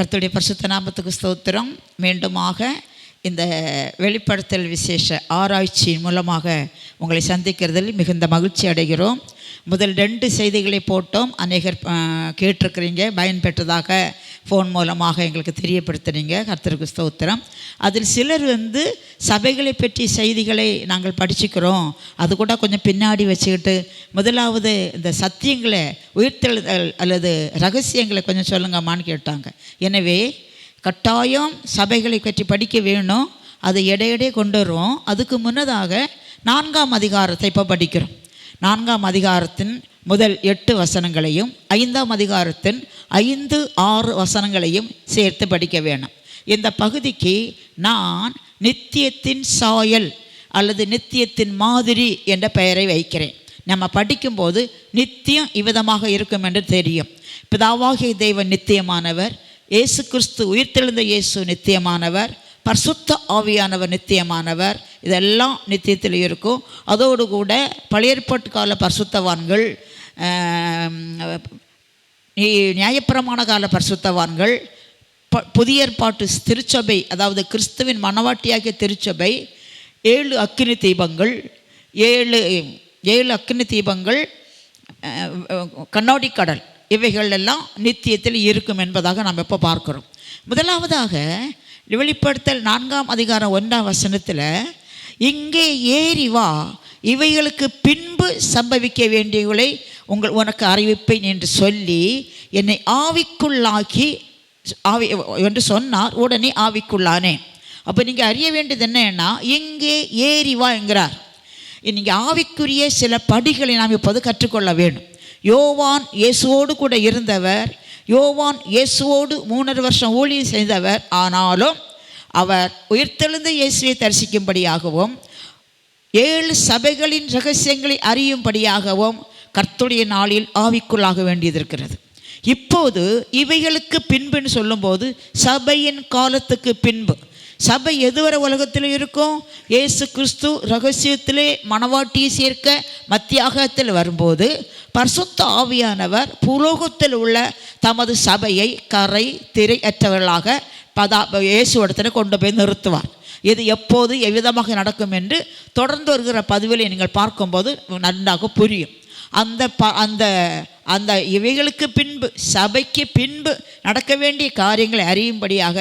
கர்த்தருடைய பரிசுத்த நாமத்துக்கு ஸ்தோத்திரம். மீண்டுமாக இந்த வெளிப்படுத்தல் விசேஷ ஆராய்ச்சியின் மூலமாக உங்களை சந்திக்கிறதில் மிகுந்த மகிழ்ச்சி அடைகிறோம். முதல் ரெண்டு செய்திகளை போட்டோம். அநேகர் கேட்டிருக்கிறீங்க. பயன்பெற்றதாக ஃபோன் மூலமாக எங்களுக்கு தெரியப்படுத்துனீங்க. கர்த்தருக்கு ஸ்தோத்திரம். அதில் சிலர் வந்து சபைகளை பற்றி செய்திகளை நாங்கள் படிச்சுக்கிறோம். அது கூட கொஞ்சம் பின்னாடி வச்சுக்கிட்டு முதலாவது இந்த சத்தியங்களை உயிர்த்தெழுதல் அல்லது ரகசியங்களை கொஞ்சம் சொல்லுங்கம்மான்னு கேட்டாங்க. எனவே கட்டாயம் சபைகளை பற்றி படிக்க வேணும். அதை இடையிடையே கொண்டு வருவோம். அதுக்கு முன்னதாக நான்காம் அதிகாரத்தை இப்போ படிக்கிறோம். நான்காம் அதிகாரத்தின் முதல் எட்டு வசனங்களையும் ஐந்தாம் அதிகாரத்தின் ஐந்து ஆறு வசனங்களையும் சேர்த்து படிக்க வேணும். இந்த பகுதிக்கு நான் நித்தியத்தின் சாயல் அல்லது நித்தியத்தின் மாதிரி என்ற பெயரை வைக்கிறேன். நம்ம படிக்கும்போது நித்தியம் இவ்விதமாக இருக்கும் என்று தெரியும். பிதாவாகிய தெய்வன் நித்தியமானவர் இயேசு கிறிஸ்து உயிர்த்தெழுந்த இயேசு நித்தியமானவர் பரிசுத்த ஆவியானவர் நித்தியமானவர். இதெல்லாம் நித்தியத்தில் இருக்கும். அதோடு கூட பழையற்பாட்டு கால பரிசுத்தவான்கள் ஆம், நியாயப்பிரமாண கால பரிசுத்தவான்கள் ப புதிய ஏற்பாட்டு திருச்சபை அதாவது கிறிஸ்துவின் மனவாட்டியாகிய திருச்சபை ஏழு அக்கினி தீபங்கள் ஏழு ஏழு அக்கினி தீபங்கள் கண்ணாடி கடல் இவைகள் எல்லாம் நித்தியத்தில் இருக்கும் என்பதாக நாம் எப்போ பார்க்கிறோம். முதலாவதாக வெளிப்படுத்தல் நான்காம் அதிகாரம் ஒன்றாம் வசனத்தில் இங்கே ஏறி வா இவைகளுக்கு பின்பு சம்பவிக்க வேண்டியவளை உங்கள் உனக்கு அறிவிப்பேன் என்று சொல்லி என்னை ஆவிக்குள்ளாக்கி ஆவி என்று சொன்னார் உடனே ஆவிக்குள்ளானேன். அப்போ நீங்கள் அறிய வேண்டியது என்னன்னா இங்கே ஏறி வா என்கிறார். நீங்கள் ஆவிக்குரிய சில படிகளை நாம் இப்போது கற்றுக்கொள்ள வேண்டும். யோவான் இயேசுவோடு கூட இருந்தவர் யோவான் இயேசுவோடு மூணரை வருஷம் ஊழியம் செய்தவர். ஆனாலும் அவர் உயிர்த்தெழுந்த இயேசுவை தரிசிக்கும்படியாகவும் ஏழு சபைகளின் ரகசியங்களை அறியும்படியாகவும் கர்த்துடைய நாளில் ஆவிக்குள்ளாக வேண்டியது இருக்கிறது இப்போது இவைகளுக்கு பின்புன்னு சொல்லும்போது சபையின் காலத்துக்கு பின்பு. சபை எதுவரை உலகத்தில் இருக்கும்? ஏசு கிறிஸ்து ரகசியத்திலே மணவாட்டியை சேர்க்க மத்தியாகத்தில் வரும்போது பரிசுத்த ஆவியானவர் புலோகத்தில் உள்ள தமது சபையை கரை திரை அற்றவர்களாக பதா இயேசுவிடத்தில் கொண்டு போய் நிறுத்துவார். இது எப்போது எவ்விதமாக நடக்கும் என்று தொடர்ந்து வருகிற பதிவில் நீங்கள் பார்க்கும்போது நன்றாக புரியும். அந்த ப அந்த அந்த இவைகளுக்கு பின்பு சபைக்கு பின்பு நடக்க வேண்டிய காரியங்களை அறியும்படியாக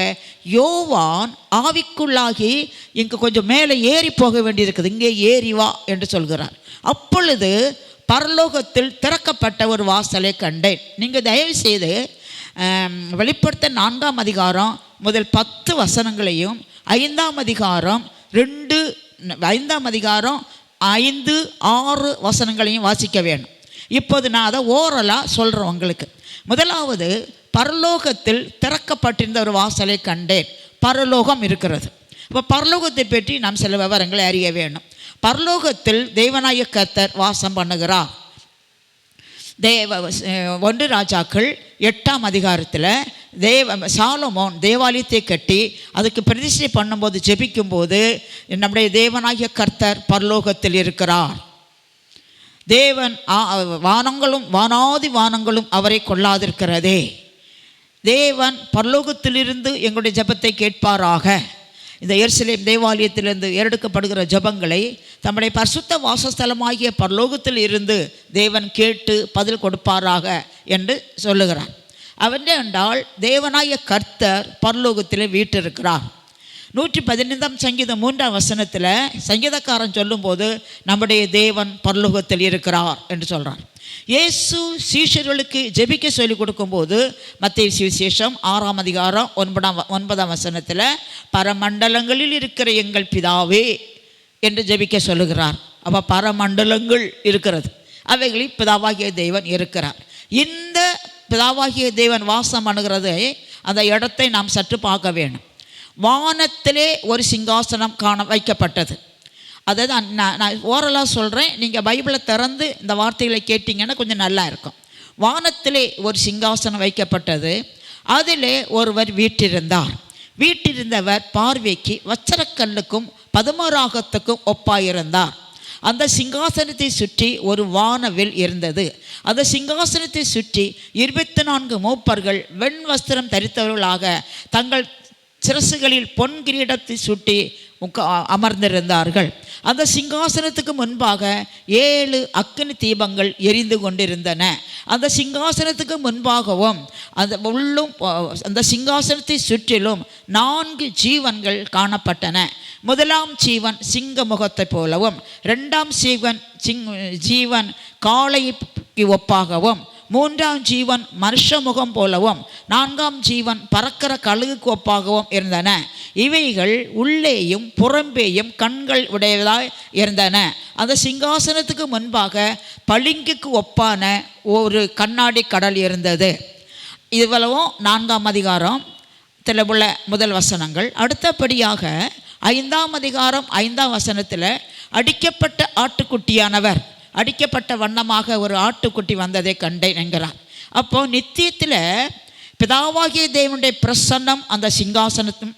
யோவான் ஆவிக்குள்ளாகி இங்கே கொஞ்சம் மேலே ஏறி போக வேண்டியிருக்குது. இங்கே ஏறி வா என்று சொல்கிறார். அப்பொழுது பரலோகத்தில் திறக்கப்பட்ட ஒரு வாசலை கண்டேன். நீங்கள் தயவு செய்து வெளிப்படுத்த நான்காம் அதிகாரம் முதல் பத்து வசனங்களையும் ஐந்தாம் அதிகாரம் ரெண்டு ஐந்தாம் அதிகாரம் ஐந்து ஆறு வசனங்களையும் வாசிக்க வேணும். இப்போது நான் அதை ஓரலாக சொல்கிறேன் உங்களுக்கு. முதலாவது பரலோகத்தில் திறக்கப்பட்டிருந்த ஒரு வாசலை கண்டேன். பரலோகம் இருக்கிறது. இப்போ பரலோகத்தை பற்றி நாம் சில விவரங்களை அறிய வேணும். பரலோகத்தில் தெய்வநாயக கத்தர் வாசம் பண்ணுகிறார். தேவ ஒன்று ராஜாக்கள் எட்டாம் அதிகாரத்தில் தேவ சாலமோன் தேவாலயத்தை கட்டி அதுக்கு பிரதிஷ்டை பண்ணும்போது ஜெபிக்கும்போது நம்முடைய தேவனாகிய கர்த்தர் பரலோகத்தில் இருக்கிறார். தேவன் வானங்களும் வானாதி வானங்களும் அவரை கொள்ளாதிருக்கிறதே. தேவன் பரலோகத்திலிருந்து எங்களுடைய ஜபத்தை கேட்பாராக. இந்த எருசலேம் தேவாலயத்திலிருந்து ஏறெடுக்கப்படுகிற ஜெபங்களை தம்முடைய பரிசுத்த வாசஸ்தலமாகிய பரலோகத்தில் இருந்து தேவன் கேட்டு பதில் கொடுப்பாராக என்று சொல்லுகிறார். அவன் என்றால் தேவனாய கர்த்தர் பரலோகத்தில் வீட்டிருக்கிறார் நூற்றி பதினைந்தாம் சங்கீதம் மூன்றாம் வசனத்தில் சங்கீதக்காரன் சொல்லும்போது நம்முடைய தேவன் பரலோகத்தில் இருக்கிறார் என்று சொல்கிறார் இயேசு சீஷர்களுக்கு ஜெபிக்க சொல்லிக் கொடுக்கும்போது மத்திய சுவிசேஷம் ஆறாம் அதிகாரம் ஒன்பதாம் ஒன்பதாம் வசனத்தில் பரமண்டலங்களில் இருக்கிற எங்கள் பிதாவே என்று ஜெபிக்க சொல்லுகிறார். அப்போ பரமண்டலங்கள் இருக்கிறது. அவைகளில் பிதாவாகிய தேவன் இருக்கிறார். இந்த பிதாவாகிய தேவன் வாசம் அணுகிறது அந்த இடத்தை நாம் சற்று பார்க்க வேணும் வானத்திலே ஒரு சிங்காசனம் காண வைக்கப்பட்டது. அதாவது நான் நான் ஓரலாக சொல்கிறேன் நீங்கள் பைபிளை திறந்து இந்த வார்த்தைகளை கேட்டிங்கன்னா கொஞ்சம் நல்லா இருக்கும். வானத்திலே ஒரு சிங்காசனம் வைக்கப்பட்டது. அதிலே ஒருவர் வீட்டிருந்தார் வீட்டிருந்தவர் பார்வைக்கு வச்சரக்கல்லுக்கும் பதுமராகத்துக்கும் ஒப்பாயிருந்தார். அந்த சிங்காசனத்தை சுற்றி ஒரு வானவில் இருந்தது. அந்த சிங்காசனத்தை சுற்றி இருபத்தி நான்கு மூப்பர்கள் வெண் வஸ்திரம் தரித்தவர்களாக தங்கள் சிரசுகளில் பொன் கிரீடத்தை சுட்டி உட்கா அமர்ந்திருந்தார்கள். அந்த சிங்காசனத்துக்கு முன்பாக ஏழு அக்கினி தீபங்கள் எரிந்து கொண்டிருந்தன. அந்த சிங்காசனத்துக்கு முன்பாகவும் அந்த உள்ளும் அந்த சிங்காசனத்தை சுற்றிலும் நான்கு ஜீவன்கள் காணப்பட்டன. முதலாம் ஜீவன் சிங்க முகத்தைப் போலவும் ரெண்டாம் சீவன் சிங் ஜீவன் காளைக்கு ஒப்பாகவும் மூன்றாம் ஜீவன் மனுஷ முகம் போலவும் நான்காம் ஜீவன் பறக்கிற கழுகுக்கு ஒப்பாகவும் இருந்தன. இவைகள் உள்ளேயும் புறம்பேயும் கண்கள் உடையதாய் இருந்தன. அந்த சிங்காசனத்துக்கு முன்பாக பளிங்குக்கு ஒப்பான ஒரு கண்ணாடி கடல் இருந்தது. இவ்வளவும் நான்காம் அதிகாரம் உள்ள முதல் வசனங்கள். அடுத்தபடியாக ஐந்தாம் அதிகாரம் ஐந்தாம் வசனத்தில் அடிக்கப்பட்ட ஆட்டுக்குட்டியானவர். அடிக்கப்பட்ட வண்ணமாக ஒரு ஆட்டுக்குட்டி வந்ததை கண்டேன் என்கிறார். அப்போ நித்தியத்தில் பிதாவாகிய தேவனுடைய பிரசன்னம் அந்த சிங்காசனத்தும்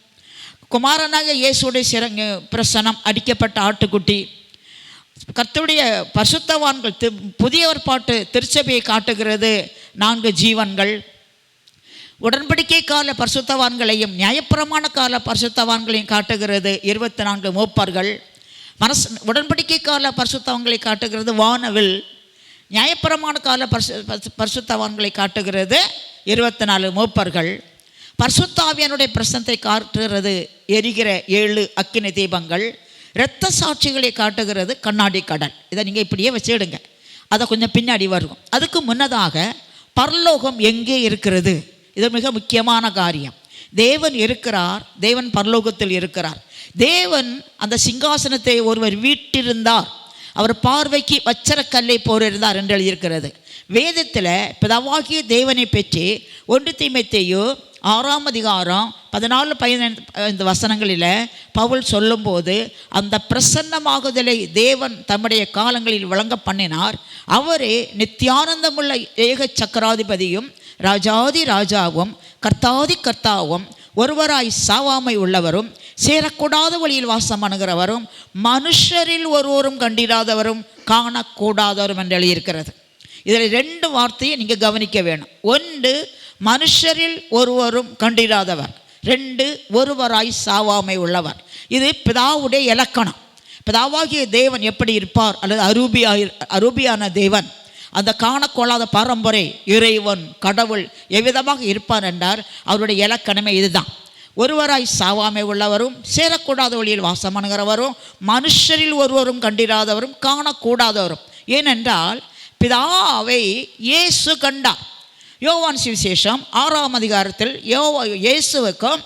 குமாரனாக இயேசுடைய சிறங்கு பிரசன்னம் அடிக்கப்பட்ட ஆட்டுக்குட்டி கர்த்தருடைய பரிசுத்தவான்கள் தி- புதிய பாட்டு திருச்சபையை காட்டுகிறது நான்கு ஜீவன்கள். உடன்படிக்கை கால பரிசுத்தவான்களையும் நியாயப்புறமான கால பரிசுத்தவான்களையும் காட்டுகிறது இருபத்தி நான்கு மூப்பர்கள். மனசு உடன்படிக்கை கால பரிசுத்தவங்களை காட்டுகிறது வானவில். நியாயப்பிரமான கால பரிசு பரிசு- பரிசுத்தவான்களை காட்டுகிறது. இருபத்தி நாலு மூப்பர்கள். பரிசுத்தாவியனுடைய பிரசனத்தை காட்டுகிறது எரிகிற ஏழு அக்கினி தீபங்கள். இரத்த சாட்சிகளை காட்டுகிறது கண்ணாடி கடல். இதை நீங்கள் இப்படியே வச்சிடுங்க. அதை கொஞ்சம் பின்னாடி வரும் அதுக்கு முன்னதாக பரலோகம் எங்கே இருக்கிறது? இது மிக முக்கியமான காரியம். தேவன் இருக்கிறார் தேவன் பரலோகத்தில் இருக்கிறார். தேவன் அந்த சிங்காசனத்தை ஒருவர் வீட்டிருந்தார். அவர் பார்வைக்கு வச்சரக்கல்லை போரிருந்தார் என்று எழுதியிருக்கிறது. வேதத்தில் பிதாவாகிய தேவனை பற்றி ஒன்று தீமைத்தையோ ஆறாம் அதிகாரம் பதினாலு பதினைந்து இந்த வசனங்களில் பவுல் சொல்லும்போது அந்த பிரசன்னமாகுதலை தேவன் தம்முடைய காலங்களில் வழங்க பண்ணினார். அவரே நித்தியானந்தமுள்ள ஏக சக்கராதிபதியும் ராஜாதி ராஜாவும் கர்த்தாதி கர்த்தாவும் ஒருவராய் சாவாமை உள்ளவரும் சேரக்கூடாத வழியில் வாசம் அணுகிறவரும் மனுஷரில் ஒருவரும் கண்டிராதவரும் காணக்கூடாதவரும் என்று எழுதியிருக்கிறது. இதில் ரெண்டு வார்த்தையை நீங்கள் கவனிக்க வேணும். ஒன்று மனுஷரில் ஒருவரும் கண்டிராதவர். ரெண்டு ஒருவராய் சாவாமை உள்ளவர். இது பிதாவுடைய இலக்கணம். பிதாவாகிய தேவன் எப்படி இருப்பார்? அல்லது அரூபியா அரூபியான தேவன் அந்த காணக்கொள்ளாத பரம்பரை இறைவன் கடவுள் எவ்விதமாக இருப்பார் என்றார்? அவருடைய இலக்கணமே இதுதான். ஒருவராய் சாவாமை உள்ளவரும் சேரக்கூடாத வழியில் வாசமணுகிறவரும் மனுஷரில் ஒருவரும் கண்டிராதவரும் காணக்கூடாதவரும். ஏனென்றால் பிதாவை இயேசு கண்டார். யோவான் சுவிசேஷம் ஆறாம் அதிகாரத்தில் யோ இயேசுவுக்கும்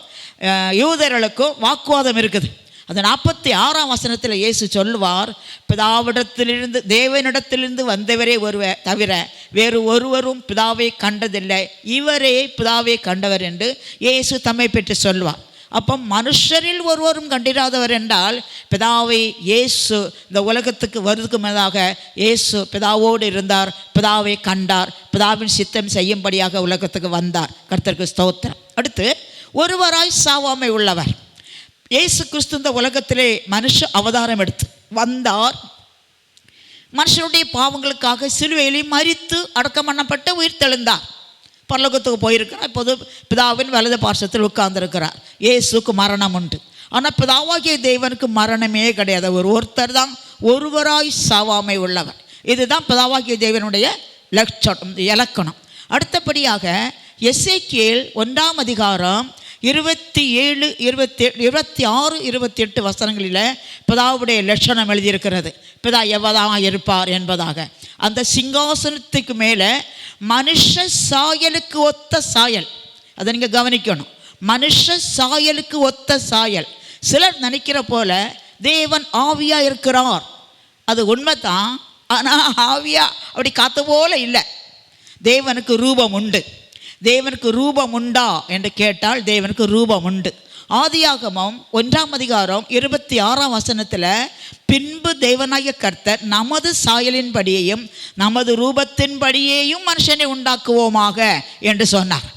யூதர்களுக்கும் வாக்குவாதம் இருக்குது. அந்த நாற்பத்தி ஆறாம் வசனத்தில் இயேசு சொல்லுவார் பிதாவிடத்திலிருந்து தேவனிடத்திலிருந்து வந்தவரே ஒருவ தவிர வேறு ஒருவரும் பிதாவை கண்டதில்லை. இவரே பிதாவை கண்டவர் என்று இயேசு தம்மை பெற்று சொல்வார் அப்போ மனுஷரில் ஒருவரும் கண்டிராதவர் என்றால் பிதாவை இயேசு இந்த உலகத்துக்கு வருதுக்கு மேலாக இயேசு பிதாவோடு இருந்தார் பிதாவை கண்டார் பிதாவின் சித்தம் செய்யும்படியாக உலகத்துக்கு வந்தார். கர்த்தருக்கு ஸ்தோத்திரம். அடுத்து ஒருவராய் சாவாமை உள்ளவர். இயேசு கிறிஸ்து இந்த உலகத்திலே மனுஷ அவதாரம் எடுத்து வந்தார். மனுஷனுடைய பாவங்களுக்காக சிலுவையிலே மறித்து அடக்கம் பண்ணப்பட்டு உயிர் தெளிந்தார் பரலோகத்துக்கு போயிருக்கிறார். இப்போது பிதாவின் வலது பார்சத்தில் உட்கார்ந்துருக்கிறார். இயேசுக்கு மரணம் உண்டு. ஆனால் பிதாவாகிய தேவனுக்கு மரணமே கிடையாது. ஒரு ஒருத்தர் தான் ஒருவராய் சாவாமை உள்ளவர். இதுதான் பிதாவாகிய தேவனுடைய லட்சம் இலக்கணம். அடுத்தபடியாக எஸ்ஏகேல் ஒன்றாம் அதிகாரம் இருபத்தி ஏழு இருபத்தி இருபத்தி ஆறு இருபத்தி எட்டு வசனங்களில் பிதாவுடைய லட்சணம் எழுதியிருக்கிறது. பிதா எவ்வளவாக இருப்பார் என்பதாக. அந்த சிங்காசனத்துக்கு மேலே மனுஷ சாயலுக்கு ஒத்த சாயல். அதை நீங்கள் கவனிக்கணும். மனுஷ சாயலுக்கு ஒத்த சாயல். சிலர் நினைக்கிற போல தேவன் ஆவியாக இருக்கிறார். அது உண்மைதான். ஆனால் ஆவியா அப்படி காத்த போல இல்லை. தேவனுக்கு ரூபம் உண்டு. தேவனுக்கு ரூபம் உண்டா என்று கேட்டால் தேவனுக்கு ரூபம் உண்டு. ஆதியாகமம் ஒன்றாம் அதிகாரம் இருபத்தி ஆறாம் வசனத்தில் பின்பு தேவனாய கர்த்தர் நமது சாயலின்படியையும் நமது ரூபத்தின்படியேயும் மனுஷனை உண்டாக்குவோமாக என்று சொன்னார்.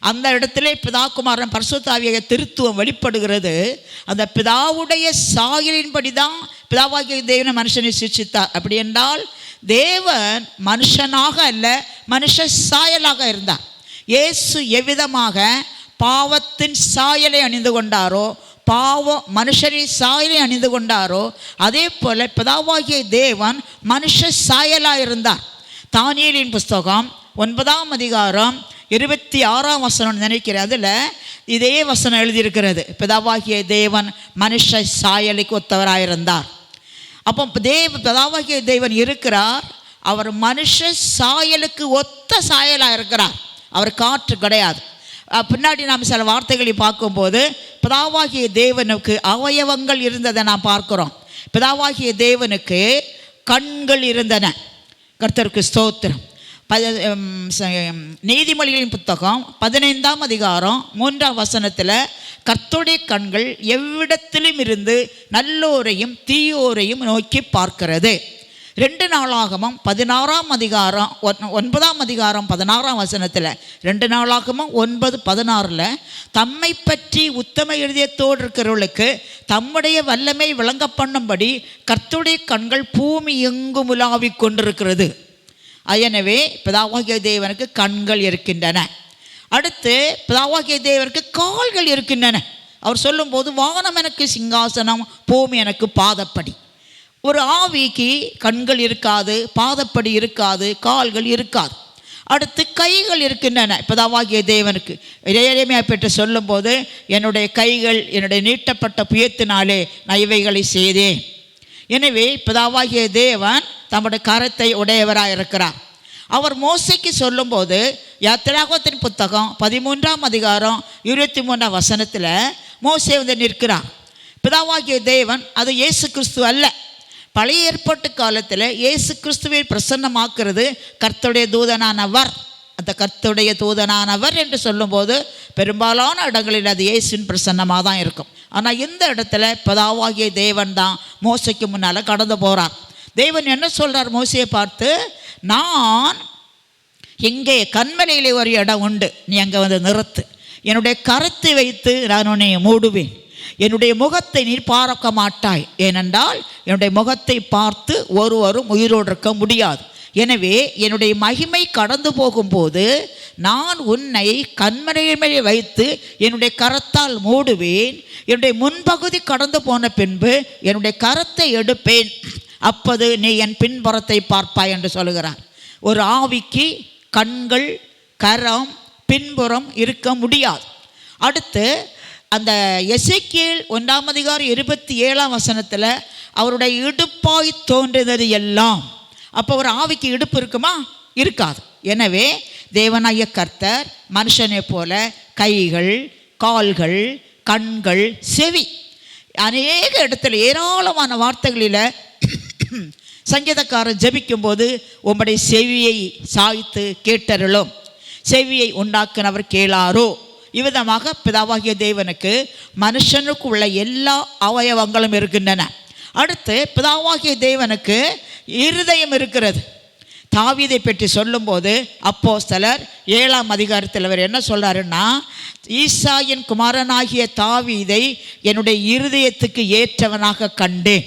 அந்த இடத்துல பிதாகுமாரன் பரசுத்தாவிய திருத்துவம் வெளிப்படுகிறது. அந்த பிதாவுடைய சாயலின்படி தான் பிதாவாகிய தேவனை மனுஷனை சிருஷ்டித்தார். அப்படி என்றால் தேவன் மனுஷனாக அல்ல மனுஷ சாயலாக இருந்தார். இயேசு எவ்விதமாக பாவத்தின் சாயலை அணிந்து கொண்டாரோ பாவம் மனுஷரின் சாயலை அணிந்து கொண்டாரோ அதே போல் பிதாவாகிய தேவன் மனுஷ சாயலாக இருந்தார். தானியலின் புஸ்தகம் ஒன்பதாம் அதிகாரம் இருபத்தி ஆறாம் வசனம் நினைக்கிறேன் அதில் இதே வசனம் எழுதியிருக்கிறது. பிதாவாகிய தேவன் மனுஷ சாயலுக்கு ஒத்தவராயிருந்தார் அப்போ தேவ பிதாவாகிய தேவன் இருக்கிறார். அவர் மனுஷ சாயலுக்கு ஒத்த சாயலாக இருக்கிறார். அவர் காற்று கிடையாது. பின்னாடி நாம் சில வார்த்தைகளை பார்க்கும்போது பிதாவாகிய தேவனுக்கு அவயவங்கள் இருந்ததை நாம் பார்க்குறோம். பிதாவாகிய தேவனுக்கு கண்கள் இருந்தன. கர்த்தருக்கு ஸ்தோத்திரம். பத நீதிமொழிகளின் புத்தகம் பதினைந்தாம் அதிகாரம் மூன்றாம் வசனத்தில் கர்த்தருடைய கண்கள் எவ்விடத்திலும் இருந்து நல்லோரையும் தீயோரையும் நோக்கி பார்க்கிறது. ரெண்டு நாளாகமும் பதினாறாம் அதிகாரம் ஒன்- ஒன்பதாம் அதிகாரம் பதினாறாம் வசனத்தில் ரெண்டு நாளாகமும் ஒன்பது பதினாறில் தம்மை பற்றி உத்தம எழுதியத்தோடு இருக்கிறவர்களுக்கு தம்முடைய வல்லமை விளங்க பண்ணும்படி கர்த்துடைய கண்கள் பூமி எங்கும் உலாவிக் கொண்டிருக்கிறது. எனவே பிதாவாகிய தேவனுக்கு கண்கள் இருக்கின்றன. அடுத்து பிதாவாகிய தேவனுக்கு கால்கள் இருக்கின்றன. அவர் சொல்லும்போது வானம் எனக்கு சிங்காசனம் பூமி எனக்கு பாதப்படி. ஒரு ஆவிக்கு கண்கள் இருக்காது பாதப்படி இருக்காது கால்கள் இருக்காது. அடுத்து கைகள் இருக்கின்றன. பிதாவாகிய தேவனுக்கு. இறையமையாக பெற்று சொல்லும்போது என்னுடைய கைகள் என்னுடைய நீட்டப்பட்ட புயத்தினாலே நான் இவைகளை செய்தேன். எனவே பிதாவாகிய தேவன் தம்முடைய கரத்தை உடையவராக இருக்கிறார். அவர் மோசைக்கு சொல்லும்போது யாத்திராகத்தின் புத்தகம் பதிமூன்றாம் அதிகாரம் இருபத்தி மூன்றாம் வசனத்தில் மோசே வந்து நிற்கிறார். பிதாவாகிய தேவன் அது இயேசு கிறிஸ்து அல்ல. பழைய ஏற்பாட்டு காலத்தில் இயேசு கிறிஸ்துவை பிரசன்னமாக்குறது கர்த்தருடைய தூதனானவர். அந்த கர்த்தருடைய தூதனானவர் என்று சொல்லும்போது பெரும்பாலான இடங்களில் அது இயேசுவின் பிரசன்னமாக தான் இருக்கும். ஆனால் இந்த இடத்துல பதாவாகிய தேவன் தான் மோசைக்கு முன்னால் கடந்து போகிறார் தேவன் என்ன சொல்கிறார் மோசையை பார்த்து நான் எங்கே கண்மலையிலே ஒரு இடம் உண்டு. நீ அங்கே வந்து நிறுத்து. என்னுடைய கருத்தை வைத்து நான் உன்னை மூடுவேன். என்னுடைய முகத்தை நீர் பார்க்க மாட்டாய். ஏனென்றால் என்னுடைய முகத்தை பார்த்து ஒருவரும் உயிரோடு இருக்க முடியாது. எனவே என்னுடைய மகிமை கடந்து போகும்போது நான் உன்னை கண்மலையின் வைத்து என்னுடைய கரத்தால் மூடுவேன். என்னுடைய முன்பகுதி கடந்து போன பின்பு என்னுடைய கரத்தை எடுப்பேன். அப்போது நீ என் பின்புறத்தை பார்ப்பாய் என்று சொல்கிறார் ஒரு ஆவிக்கு கண்கள் கரம் பின்புறம் இருக்க முடியாது. அடுத்து அந்த எசைக்கேல் ஒன்றாம் அதிகாரம் இருபத்தி ஏழாம் வசனத்தில் அவருடைய இடுப்பாய் தோன்றினது எல்லாம். அப்போ ஒரு ஆவிக்கு இடுப்பு இருக்குமா? இருக்காது. எனவே தேவனாய கர்த்தர் மனுஷனை போல கைகள் கால்கள் கண்கள் செவி அநேக இடத்துல ஏராளமான வார்த்தைகளில் சங்கீதக்காரர் ஜெபிக்கும்போது உம்முடைய செவியை சாய்த்து கேட்டருளும். செவியை உண்டாக்குனவர் கேளாரோ? இவ்விதமாக பிதாவாகிய தேவனுக்கு மனுஷனுக்கு உள்ள எல்லா அவயவங்களும் இருக்கின்றன. அடுத்து பிதாவாகிய தேவனுக்கு இருதயம் இருக்கிறது. தாவீதை பற்றி சொல்லும்போது அப்போ சிலர் ஏழாம் அதிகாரத்தில் அவர் என்ன சொல்கிறாருன்னா ஈசாயின் குமாரனாகிய தாவீதை என்னுடைய இருதயத்துக்கு ஏற்றவனாக கண்டேன்.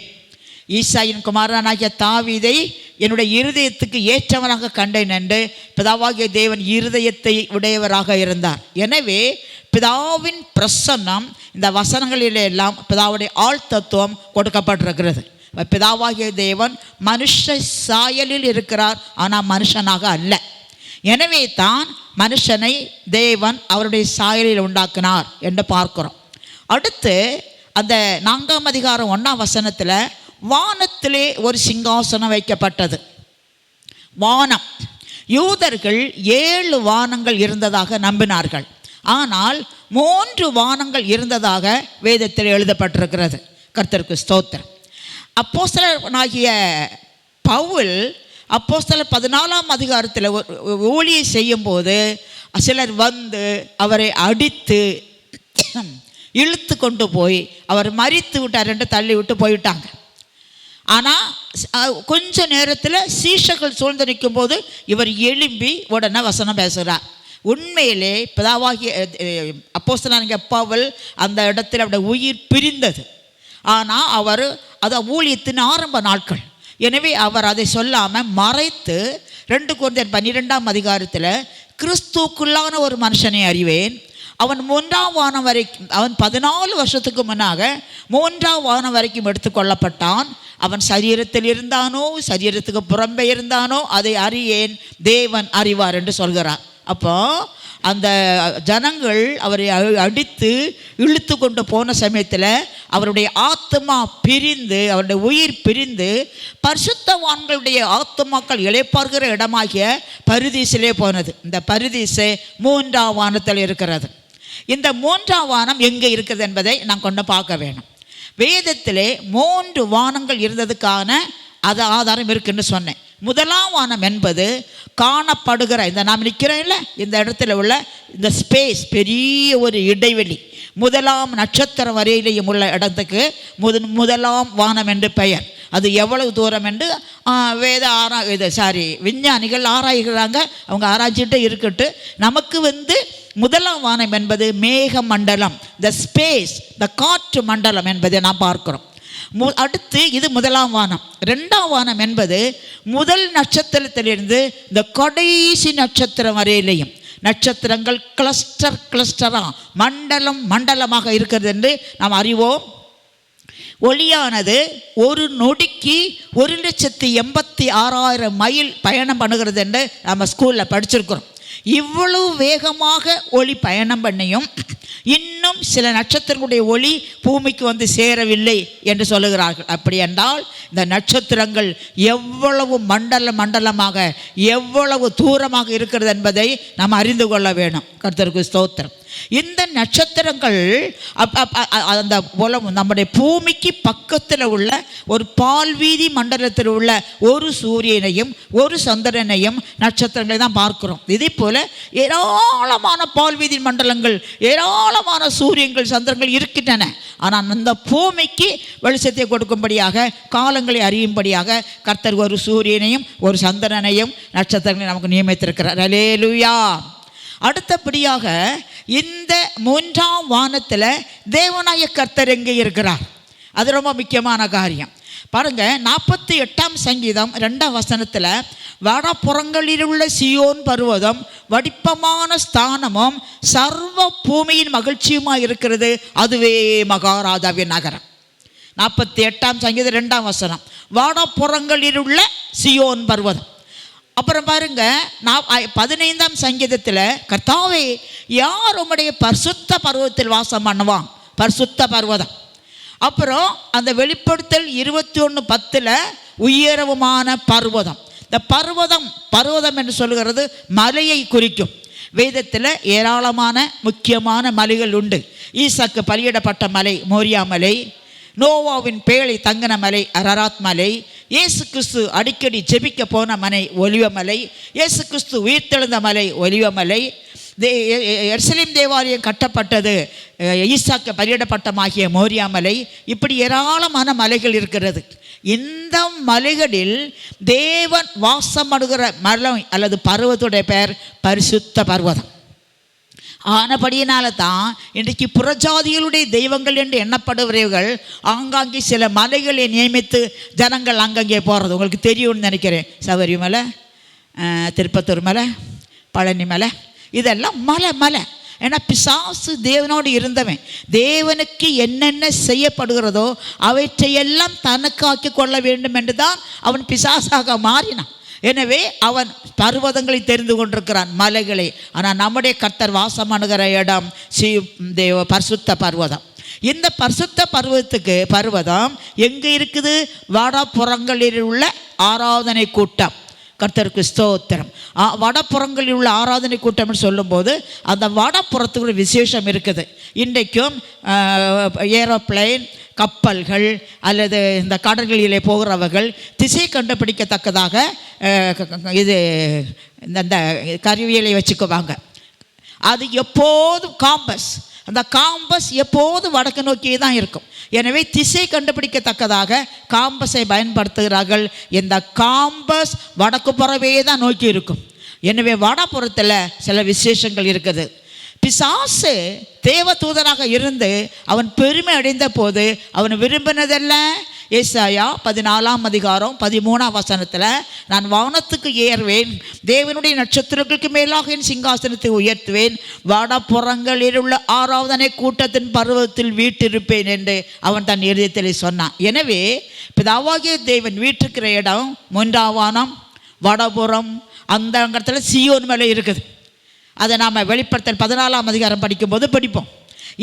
ஈசாயின் குமாரனாகிய தாவிதை என்னுடைய இருதயத்துக்கு ஏற்றவனாக கண்டேன் என்று பிதாவாகிய தேவன் இருதயத்தை உடையவராக இருந்தார். எனவே பிதாவின் பிரசன்னம் இந்த வசனங்களிலே எல்லாம் பிதாவுடைய ஆள் தத்துவம் கொடுக்கப்பட்டிருக்கிறது பிதாவாகிய தேவன் மனுஷ சாயலில் இருக்கிறார் ஆனால் மனுஷனாக அல்ல. எனவே தான் மனுஷனை தேவன் அவருடைய சாயலில் உண்டாக்கினார் என்று பார்க்கிறோம். அடுத்து அந்த நான்காம் அதிகாரம் ஒன்றாம் வசனத்தில் வானத்திலே ஒரு சிங்காசனம் வைக்கப்பட்டது. வானம். யூதர்கள் ஏழு வானங்கள் இருந்ததாக நம்பினார்கள். ஆனால் மூன்று வானங்கள் இருந்ததாக வேதத்தில் எழுதப்பட்டிருக்கிறது. கர்த்தருக்கு ஸ்தோத்திரம். அப்போஸ்தலனாகிய பவுல் அப்போஸ்தல பதினாலாம் அதிகாரத்தில் ஊழியை செய்யும்போது சிலர் வந்து அவரை அடித்து இழுத்து கொண்டு போய் அவர் மறித்து விட்டார் என்று தள்ளி விட்டு போயிட்டாங்க. ஆனால் கொஞ்ச நேரத்தில் சீஷர்கள் சூழ்ந்து நிற்கும் போது இவர் எழும்பி உடனே வசனம் பேசுகிறார் உண்மையிலே பிதாவாகிய அப்போஸ்தலனாகிய பவல் அந்த இடத்துல அவருடைய உயிர் பிரிந்தது. ஆனால் அவர் அது ஊழியத்தின் ஆரம்ப நாட்கள். எனவே அவர் அதை சொல்லாமல் மறைத்து ரெண்டு குழந்தை பன்னிரெண்டாம் அதிகாரத்தில் கிறிஸ்துக்குள்ளான ஒரு மனுஷனை அறிவேன். அவன் மூன்றாம் வானம் வரைக்கும் அவன் பதினாலு வருஷத்துக்கு முன்னாக மூன்றாம் வானம் வரைக்கும் எடுத்துக்கொள்ளப்பட்டான் அவன் சரீரத்தில் இருந்தானோ சரீரத்துக்கு புறம்பே இருந்தானோ அதை அறியேன். தேவன் அறிவார் என்று சொல்கிறார் அப்போ அந்த ஜனங்கள் அவரை அடித்து இழுத்து கொண்டு போன சமயத்தில் அவருடைய ஆத்மா பிரிந்து அவருடைய உயிர் பிரிந்து பரிசுத்தவான்களுடைய ஆத்மாக்கள் இழைப்பார்கிற இடமாகிய பரிதீசிலே போனது. இந்த பருதீசு மூன்றாம் வானத்தில் இருக்கிறது. இந்த மூன்றாம் வானம் எங்கே இருக்குது என்பதை நான் கொண்டு பார்க்க வேணும். வேதத்திலே மூன்று வானங்கள் இருந்ததுக்கான அது ஆதாரம் இருக்குன்னு சொன்னேன். முதலாம் வானம் என்பது காணப்படுகிற இந்த நாம் நிற்கிறோம் இல்லை இந்த இடத்துல உள்ள இந்த ஸ்பேஸ் பெரிய ஒரு இடைவெளி. முதலாம் நட்சத்திரம் வரையிலேயும் உள்ள இடத்துக்கு முத முதலாம் வானம் என்று பெயர். அது எவ்வளவு தூரம் என்று வேத ஆரா இது சாரி விஞ்ஞானிகள் ஆராய்கிறாங்க. அவங்க ஆராய்ச்சிட்டு இருக்கட்டு. நமக்கு வந்து முதலாம் வானம் என்பது மேக மண்டலம் த ஸ்பேஸ் த காற்று மண்டலம் என்பதை நாம் பார்க்கிறோம். மு அடுத்து இது முதலாம் வானம். ரெண்டாம் வானம் என்பது முதல் நட்சத்திரத்திலிருந்து இந்த கடைசி நட்சத்திரம் வரையிலையும். நட்சத்திரங்கள் கிளஸ்டர் கிளஸ்டராக மண்டலம் மண்டலமாக இருக்கிறது என்று நாம் அறிவோம். ஒளியானது ஒரு நொடிக்கு ஒரு லட்சத்தி எண்பத்தி ஆறாயிரம் மைல் பயணம் பண்ணுகிறது என்று நம்ம ஸ்கூலில் படிச்சிருக்கிறோம். இவ்வளவு வேகமாக ஒளி பயணம் பண்ணியும் இன்னும் சில நட்சத்திரங்களுடைய ஒளி பூமிக்கு வந்து சேரவில்லை என்று சொல்லுகிறார்கள். அப்படி என்றால் இந்த நட்சத்திரங்கள் எவ்வளவு மண்டல மண்டலமாக எவ்வளவு தூரமாக இருக்கிறது என்பதை நாம் அறிந்து கொள்ள வேணும் கருத்தருக்கு ஸ்தோத்திரம். இந்த நட்சத்திரங்கள் அந்த உலகம் நம்முடைய பூமிக்கு பக்கத்தில் உள்ள ஒரு பால்வீதி மண்டலத்தில் உள்ள ஒரு சூரியனையும் ஒரு சந்திரனையும் நட்சத்திரங்களை தான் பார்க்கிறோம். இதே போல் ஏராளமான பால்வீதி மண்டலங்கள் ஏராளமான சூரியன்கள் சந்திரங்கள் இருக்கின்றன. ஆனால் அந்த பூமிக்கு வெளிச்சத்தை கொடுக்கும்படியாக காலங்களை அறியும்படியாக கர்த்தர் ஒரு சூரியனையும் ஒரு சந்திரனையும் நட்சத்திரங்களையும் நமக்கு நியமித்திருக்கிறார். அலேலுயா அடுத்தபடியாக இந்த மூன்றாம் வானத்தில் தேவனாய கர்த்தர் எங்கே இருக்கிறார்? அது ரொம்ப முக்கியமான காரியம். பாருங்க நாற்பத்தி எட்டாம் சங்கீதம் ரெண்டாம் வசனத்தில் வடபுறங்களில் உள்ள சியோன் பருவதம் வடிப்பமான ஸ்தானமும் சர்வ பூமியின் மகிழ்ச்சியுமாக இருக்கிறது. அதுவே மகாராஜாவின் நகரம். நாற்பத்தி எட்டாம் சங்கீதம் ரெண்டாம் வசனம் வாடப்புறங்களில் உள்ள சியோன் பருவதம். அப்புறம் பாருங்க நான் பதினைந்தாம் சங்கீதத்தில் கர்த்தாவே யார் உம்முடைய பரிசுத்த பருவத்தில் வாசம் பண்ணுவான்? பரிசுத்த பருவதம் அப்புறம் அந்த வெளிப்படுத்தல் இருபத்தி ஒன்று பத்தில் உயரவுமான பர்வதம். இந்த பர்வதம் பர்வதம் என்று சொல்லுகிறது மலையை குறிக்கும். வேதத்தில் ஏராளமான முக்கியமான மலைகள் உண்டு. ஈசாக்கு பலியிடப்பட்ட மலை மோரியா மலை நோவாவின் பேழை தங்கின மலை அரராத் மலை இயேசு கிறிஸ்து அடிக்கடி ஜெபிக்க போன மலை ஒலிவமலை இயேசு கிறிஸ்து உயிர்த்தெழுந்த மலை ஒலிவமலை தே எ- தேவாலயம் கட்டப்பட்டது அஹ், ஈசாக்கு பலியிடப்பட்டமாகிய மோரியா மலை. இப்படி ஏராளமான மலைகள் இருக்கிறது. இந்த மலைகளில் தேவன் வாசம் அடுகிற மரம் அல்லது பருவத்துடைய பெயர் பரிசுத்த பர்வதம். ஆனபடியினால தான் இன்றைக்கு புறஜாதிகளுடைய தெய்வங்கள் என்று எண்ணப்படுபவர்கள் ஆங்காங்கே சில மலைகளை நியமித்து ஜனங்கள் அங்கங்கே போகிறது உங்களுக்கு தெரியும்னு நினைக்கிறேன். சபரிமலை திருப்பத்தூர் மலை பழனி மலை இதெல்லாம் மலை மலை. ஏன்னா பிசாசு தேவனோடு இருந்தவன். தேவனுக்கு என்னென்ன செய்யப்படுகிறதோ அவற்றையெல்லாம் தனக்காக்கி கொள்ள வேண்டும் என்று தான் அவன் பிசாசாக மாறினான். எனவே அவன் பர்வதங்களை தெரிந்து கொண்டிருக்கிறான் மலைகளை. ஆனால் நம்முடைய கர்த்தர் வாசம் அணுகிற இடம் ஸ்ரீ தேவ பரிசுத்த பர்வதம். இந்த பரிசுத்த பர்வதத்துக்கு பர்வதம் எங்கே இருக்குது? வாடாப்புறங்களில் உள்ள ஆராதனை கூட்டம். கர்த்தருக்கு ஸ்தோத்திரம். வடப்புறங்களில் உள்ள ஆராதனை கூட்டம்னு சொல்லும்போது அந்த வடப்புறத்துக்கு விசேஷம் இருக்குது. இன்றைக்கும் ஏரோப்ளைன் கப்பல்கள் அல்லது இந்த கடல்களிலே போகிறவர்கள் திசை கண்டுபிடிக்கத்தக்கதாக இது இந்த இந்த கருவியலை வச்சுக்குவாங்க. அது எப்போதும் காம்பஸ். அந்த காம்பஸ் எப்போதும் வடக்கு நோக்கியே தான் இருக்கும். எனவே திசை கண்டுபிடிக்கத்தக்கதாக காம்பஸை பயன்படுத்துகிறார்கள். இந்த காம்பஸ் வடக்கு புறவே தான் நோக்கி இருக்கும். எனவே வடப்புறத்தில் சில விசேஷங்கள் இருக்குது. பிசாசு தேவதூதனாக இருந்து அவன் பெருமை அடைந்த போது அவன் விரும்பினதெல்லாம் ஏசாயா பதினாலாம் அதிகாரம் பதிமூணாம் வசனத்தில் நான் வானத்துக்கு ஏறுவேன் தேவனுடைய நட்சத்திரங்களுக்கு மேலாக என் சிங்காசனத்தை உயர்த்துவேன் வடப்புறங்களில் உள்ள ஆறாவதனை கூட்டத்தின் பருவத்தில் வீட்டிருப்பேன் என்று அவன் தன் இருதயத்தில் சொன்னான். எனவே பிதாவாகிய தேவன் வீட்டிருக்கிற இடம் மூன்றாவானம் வடபுறம் அந்த இடத்துல சியோன் மேலே இருக்குது. அதை நாம் வெளிப்படுத்தல் பதினாலாம் அதிகாரம் படிக்கும்போது படிப்போம்.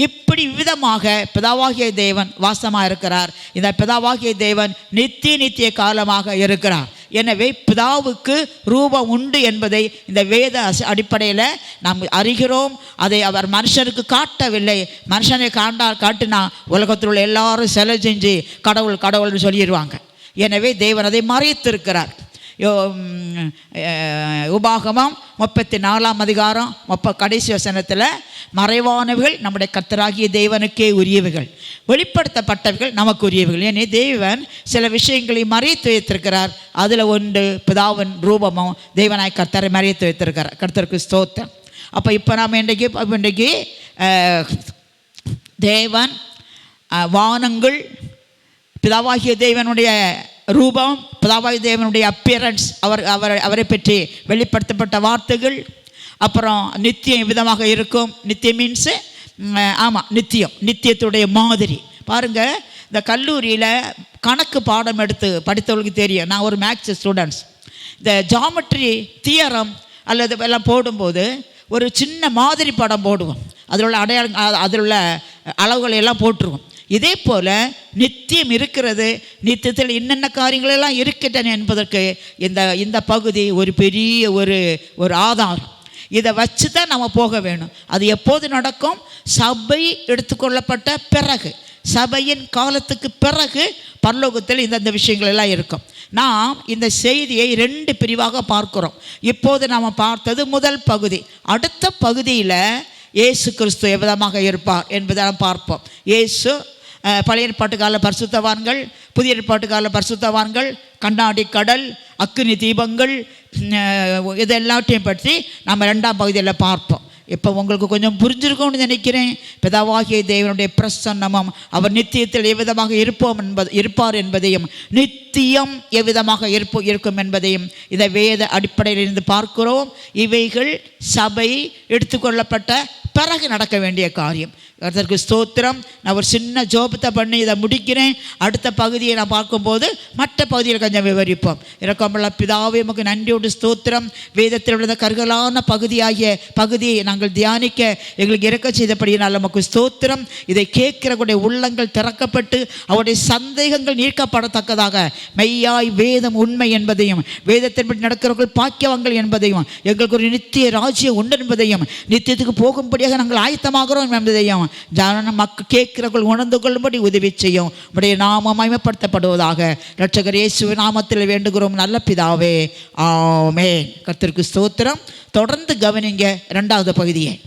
இப்படி விதமாக பிதாவாகிய தேவன் வாசமாக இருக்கிறார். இந்த பிதாவாகிய தேவன் நித்திய நித்திய காலமாக இருக்கிறார். எனவே பிதாவுக்கு ரூபம் உண்டு என்பதை இந்த வேத அடிப்படையில் நாம் அறிகிறோம். அதை அவர் மனுஷனுக்கு காட்டவில்லை. மனுஷனை காண்டா காட்டினா உலகத்தில் உள்ள எல்லாரும் செலை செஞ்சு கடவுள் கடவுள்னு சொல்லிடுவாங்க எனவே தேவன் அதை மறைத்திருக்கிறார். உபாகமம் முப்பத்தி நாலாம் அதிகாரம் முப்ப கடைசி வசனத்தில் மறைவானவைகள் நம்முடைய கத்தராகிய தேவனுக்கே உரியவர்கள் வெளிப்படுத்தப்பட்டவைகள் நமக்கு உரியவர்கள் ஏனே தேவன் சில விஷயங்களை மறைத்து வைத்திருக்கிறார். அதில் ஒன்று பிதாவின் ரூபமும் தேவனாய் கர்த்தரை மறைத்து வைத்திருக்கிறார் கர்த்தருக்கு ஸ்தோத்தம் அப்போ இப்போ நாம் இன்றைக்கு இன்றைக்கு தேவன் வானங்கள் பிதாவாகிய தேவனுடைய ரூபம் பிதாவாகிய தேவனுடைய அப்பியரன்ஸ் அவர் அவர் அவரை பற்றி வெளிப்படுத்தப்பட்ட வார்த்தைகள் அப்புறம் நித்தியம் விதமாக இருக்கும். நித்தியம் மீன்ஸு ஆமாம் நித்தியம் நித்தியத்துடைய மாதிரி. பாருங்கள் இந்த கல்லூரியில் கணக்கு பாடம் எடுத்து படித்தவங்களுக்கு தெரியும். நான் ஒரு மேக்ஸ் ஸ்டூடெண்ட்ஸ் இந்த ஜாமெட்ரி தியரம் அல்லது எல்லாம் போடும்போது ஒரு சின்ன மாதிரி படம் போடுவோம். அதில் உள்ள அடையாளம் அதில் உள்ள அளவுகளை எல்லாம் போட்டுருவோம். இதே போல் நித்தியம் இருக்கிறது. நித்தியத்தில் என்னென்ன காரியங்களெல்லாம் இருக்கின்றன என்பதற்கு இந்த இந்த பகுதி ஒரு பெரிய ஒரு ஒரு ஆதாரம். இதை வச்சு தான் நம்ம போக வேணும். அது எப்போது நடக்கும்? சபை எடுத்துக்கொள்ளப்பட்ட பிறகு. சபையின் காலத்துக்கு பிறகு பரலோகத்தில் இந்த இந்த விஷயங்கள் எல்லாம் இருக்கும். நாம் இந்த செய்தியை ரெண்டு பிரிவாக பார்க்கிறோம். இப்போது நாம் பார்த்தது முதல் பகுதி. அடுத்த பகுதியில் இயேசு கிறிஸ்து எவ்விதமாக இருப்பார் என்பதை நாம் பார்ப்போம். இயேசு பழைய ஏற்பாட்டு கால பரிசுத்தவான்கள் புதிய ஏற்பாட்டு கால பரிசுத்தவான்கள் கண்ணாடி கடல் அக்னி தீபங்கள் அஹ், எல்லாத்தையும் பற்றி நம்ம ரெண்டாம் பகுதியில் பார்ப்போம். இப்போ உங்களுக்கு கொஞ்சம் புரிஞ்சிருக்கும்னு நினைக்கிறேன். பிதாவாகிய தேவனுடைய பிரசன்னமும் அவர் நித்தியத்தில் எவ்விதமாக இருப்போம் என்பது இருப்பார் என்பதையும் நித்தியம் எவ்விதமாக இருப்போ இருக்கும் என்பதையும் இதை வேத அடிப்படையில் இருந்து பார்க்கிறோம். இவைகள் சபை எடுத்துக்கொள்ளப்பட்ட பிறகு நடக்க வேண்டிய காரியம். கர்த்தருக்கு ஸ்தோத்திரம். நான் ஒரு சின்ன ஜோபத்தை பண்ணி இதை முடிக்கிறேன். அடுத்த பகுதியை நான் பார்க்கும்போது மற்ற பகுதியில் கொஞ்சம் விவரிப்போம். இறக்கமுள்ள பிதாவே நமக்கு நன்றியோடு ஸ்தோத்திரம். வேதத்தில் உள்ள கருகலான பகுதியாகிய பகுதியை நாங்கள் தியானிக்க எங்களுக்கு இறக்க செய்தபடியினால் நமக்கு ஸ்தோத்திரம். இதை கேட்கிறவருடைய உள்ளங்கள் திறக்கப்பட்டு அவருடைய சந்தேகங்கள் நீக்கப்படத்தக்கதாக மெய்யாய் வேதம் உண்மை என்பதையும் வேதத்தின்படி நடக்கிறவர்கள் பாக்கியவங்கள் என்பதையும் எங்களுக்கு ஒரு நித்திய ராஜ்யம் உண்டு என்பதையும் நித்தியத்துக்கு போகும்படியாக நாங்கள் ஆயத்தமாகிறோம் என்பதையும் ஜன மக்கள் கேட்கிறவர்கள் உணர்ந்து கொள்ளும்படி உதவி செய்யும். உடைய நாமம் மகிமைப்படுத்தப்படுவதாக ரட்சகர் இயேசு நாமத்தில் வேண்டுகிறோம். நல்ல பிதாவே. ஆமே கத்திற்கு ஸ்தோத்திரம். தொடர்ந்து கவனிங்க ரெண்டாவது பகுதியை.